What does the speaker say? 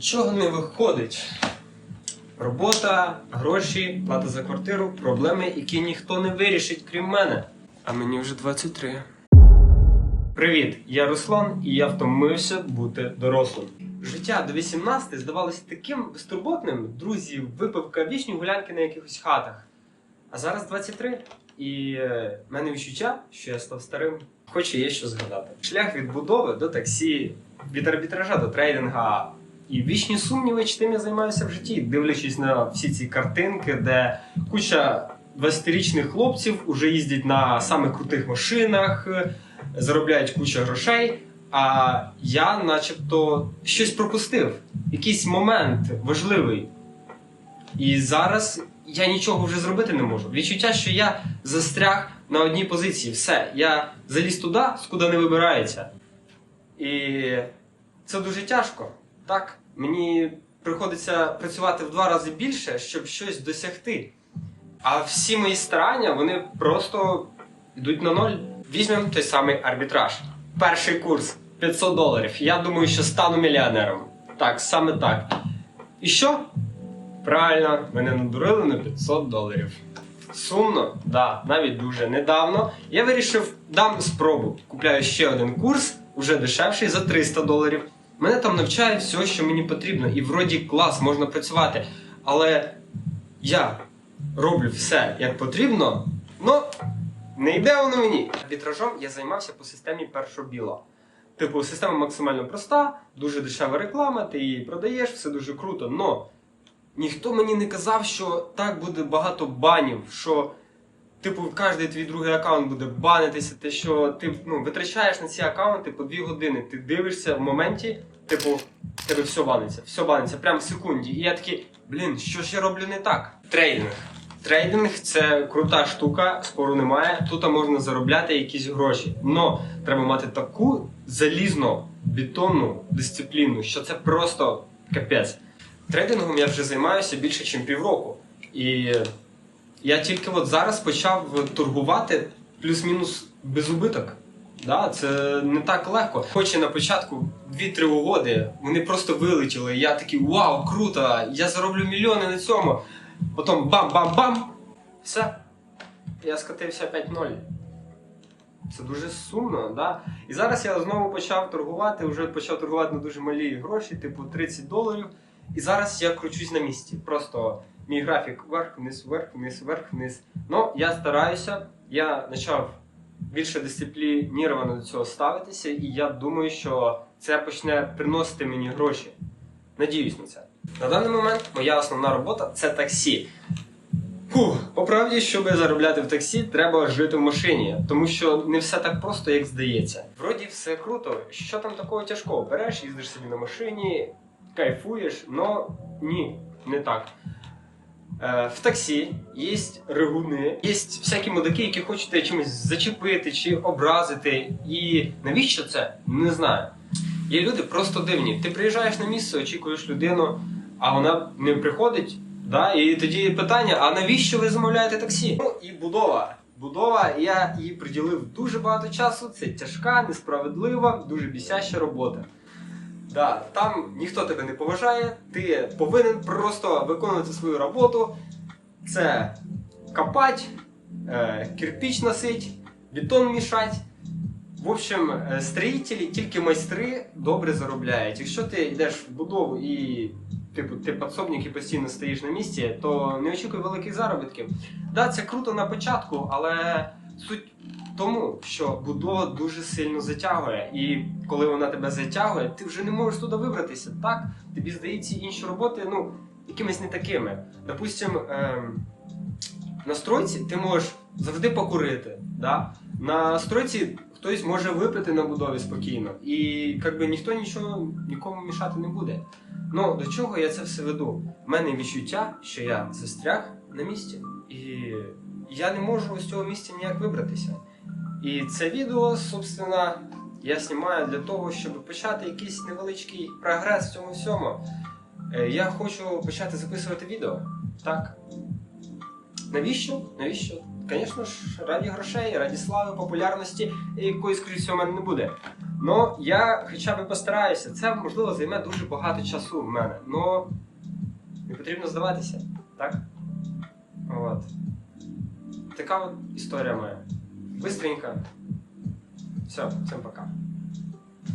Нічого не виходить. Робота, гроші, плата за квартиру, проблеми, які ніхто не вирішить, крім мене. А мені вже 23. Привіт, я Руслан, і я втомився бути дорослим. Життя до 18 здавалося таким безтурботним. Друзі, випивка, вічні гулянки на якихось хатах. А зараз 23, і е, в мене відчуття, що я став старим. Хоч і є що згадати. Шлях від будови до таксі, від арбітража до трейдинга. І вічні сумніви, чим я займаюся в житті, дивлячись на всі ці картинки, де куча 20-річних хлопців уже їздять на самих крутих машинах, е, заробляють кучу грошей. А я, начебто, щось пропустив, якийсь момент важливий. І зараз я нічого вже зробити не можу. Відчуття, що я застряг на одній позиції. Все, я заліз туди, скуди не вибирається. І це дуже тяжко. Так, мені приходиться працювати в два рази більше, щоб щось досягти. А всі мої старання, вони просто йдуть на ноль. Візьмемо той самий арбітраж. Перший курс 500 доларів. Я думаю, що стану мільйонером. Так, саме так. І що? Правильно, мене надурили на 500 доларів. Сумно, да, навіть дуже недавно. Я вирішив дам спробу. Купляю ще один курс, уже дешевший за 300 доларів. Мене там навчають все, що мені потрібно, і вроді клас, можна працювати. Але я роблю все як потрібно, ну не йде воно мені. Арбітражом я займався по системі першого біла. Типу, система максимально проста, дуже дешева реклама, ти її продаєш, все дуже круто. Но ніхто мені не казав, що так буде багато банів, що типу кожен твій другий аккаунт буде банитися, те, що ти ну, витрачаєш на ці аккаунти по 2 години. Ти дивишся в моменті, типу, тебе все баниться, все баниться, прямо в секунді. І я такий, блін, що ж я роблю не так? Трейдинг. Трейдинг це крута штука, спору немає. Тут можна заробляти якісь гроші. Но треба мати таку залізну бетонну дисципліну, що це просто капець. Трейдингом я вже займаюся більше, ніж півроку. І я тільки от зараз почав торгувати плюс-мінус без убиток. Да, це не так легко. Хоч і на початку 2-3 угоди вони просто вилетіли. Я такий вау, круто! Я зароблю мільйони на цьому. Потім бам-бам-бам. Все. Я скотився 5-0. Це дуже сумно, да? І зараз я знову почав торгувати, вже почав торгувати на дуже малі гроші, типу 30 доларів. І зараз я кручусь на місці. Просто мій графік вверх, вниз, вверх, вниз, вверх, вниз. Ну, я стараюся, я почав більше дисциплініровано до цього ставитися, і я думаю, що це почне приносити мені гроші. Надіюсь на це. На даний момент моя основна робота це таксі. Фух, по правді, щоб заробляти в таксі, треба жити в машині, тому що не все так просто, як здається. Вроді все круто, що там такого тяжкого? Береш, їздиш собі на машині, кайфуєш, но ні, не так. Е, в таксі є ригуни, є всякі мудаки, які хочуть чимось зачепити чи образити. І навіщо це? Не знаю. Є люди просто дивні. Ти приїжджаєш на місце, очікуєш людину, а вона не приходить. Да? І тоді питання: а навіщо ви замовляєте таксі? Ну і будова. Будова, я їй приділив дуже багато часу. Це тяжка, несправедлива, дуже бісяща робота. Да, там ніхто тебе не поважає, ти повинен просто виконувати свою роботу. Це копать, е, кирпич носить, бетон мішать. В общем, е, строїтелі, тільки майстри добре заробляють. Якщо ти йдеш в будову і типу, ти підсобник і постійно стоїш на місці, то не очікуй великих заробітків. Да, це круто на початку, але суть тому, що будова дуже сильно затягує. І коли вона тебе затягує, ти вже не можеш туди вибратися. Так, тобі здається інші роботи, ну, якимись не такими. Допустим, ем, на стройці ти можеш завжди покурити. Да? На стройці хтось може випити на будові спокійно, і якби ніхто нічого нікому мішати не буде. Ну до чого я це все веду? У мене відчуття, що я застряг на місці, і я не можу з цього місця ніяк вибратися. І це відео, собственно, я знімаю для того, щоб почати якийсь невеличкий прогрес в цьому всьому. Е, Я хочу почати записувати відео. Так. Навіщо? Навіщо? Звісно ж, раді грошей, раді слави, популярності, і якоїсь скоріше в мене не буде. Ну, я хоча б постараюся. Це можливо займе дуже багато часу в мене. Ну не потрібно здаватися, так? От. Така от історія моя. Бистренько. Все, всем пока.